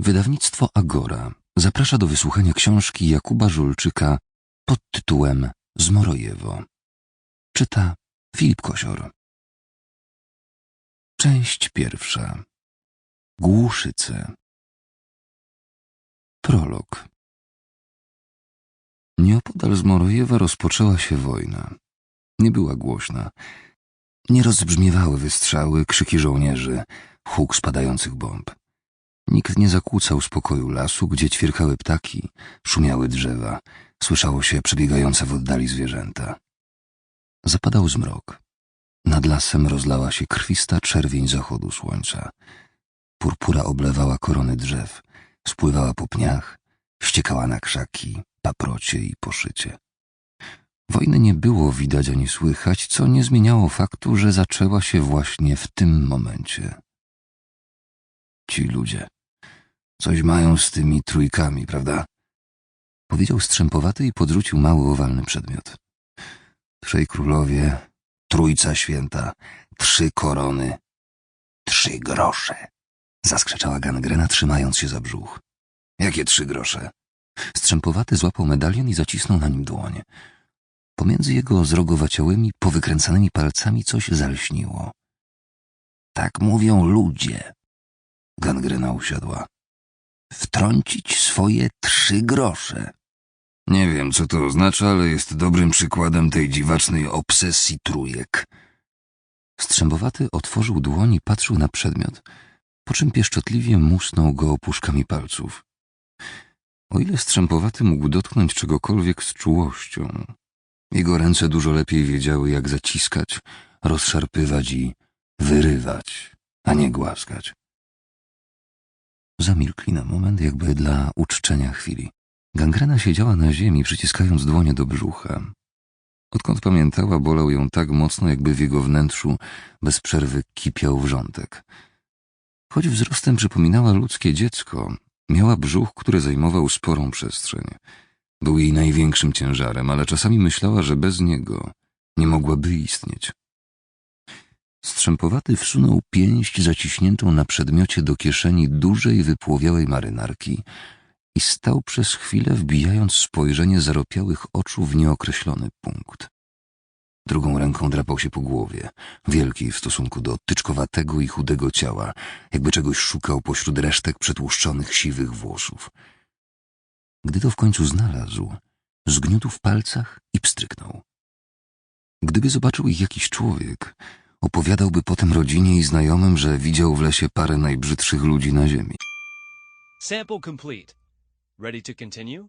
Wydawnictwo Agora zaprasza do wysłuchania książki Jakuba Żulczyka pod tytułem Zmorojewo. Czyta Filip Kosior. Część pierwsza. Głuszyce. Prolog. Nieopodal Zmorojewa rozpoczęła się wojna. Nie była głośna. Nie rozbrzmiewały wystrzały, krzyki żołnierzy, huk spadających bomb. Nikt nie zakłócał spokoju lasu, gdzie ćwierkały ptaki, szumiały drzewa, słyszało się przebiegające w oddali zwierzęta. Zapadał zmrok. Nad lasem rozlała się krwista czerwień zachodu słońca. Purpura oblewała korony drzew, spływała po pniach, ściekała na krzaki, paprocie i poszycie. Wojny nie było widać ani słychać, co nie zmieniało faktu, że zaczęła się właśnie w tym momencie. Ci ludzie. Coś mają z tymi trójkami, prawda? Powiedział strzępowaty i podrzucił mały owalny przedmiot. Trzej królowie, trójca święta, trzy korony, trzy grosze. Zaskrzeczała gangrena, trzymając się za brzuch. Jakie trzy grosze? Strzępowaty złapał medalion i zacisnął na nim dłoń. Pomiędzy jego zrogowaciałymi, powykręcanymi palcami coś zalśniło. Tak mówią ludzie. Gangrena usiadła. Wtrącić swoje trzy grosze. Nie wiem, co to oznacza, ale jest dobrym przykładem tej dziwacznej obsesji trójek. Strzębowaty otworzył dłoń i patrzył na przedmiot, po czym pieszczotliwie musnął go opuszkami palców. O ile strzępowaty mógł dotknąć czegokolwiek z czułością, jego ręce dużo lepiej wiedziały, jak zaciskać, rozszarpywać i wyrywać, a nie głaskać. Zamilkli na moment, jakby dla uczczenia chwili. Gangrena siedziała na ziemi, przyciskając dłonie do brzucha. Odkąd pamiętała, bolał ją tak mocno, jakby w jego wnętrzu bez przerwy kipiał wrzątek. Choć wzrostem przypominała ludzkie dziecko, miała brzuch, który zajmował sporą przestrzeń. Był jej największym ciężarem, ale czasami myślała, że bez niego nie mogłaby istnieć. Strzępowaty wsunął pięść zaciśniętą na przedmiocie do kieszeni dużej, wypłowiałej marynarki i stał przez chwilę, wbijając spojrzenie zaropiałych oczu w nieokreślony punkt. Drugą ręką drapał się po głowie, wielkiej w stosunku do tyczkowatego i chudego ciała, jakby czegoś szukał pośród resztek przetłuszczonych siwych włosów. Gdy to w końcu znalazł, zgniótł w palcach i pstryknął. Gdyby zobaczył ich jakiś człowiek, opowiadałby potem rodzinie i znajomym, że widział w lesie parę najbrzydszych ludzi na ziemi. Sample complete. Ready to continue?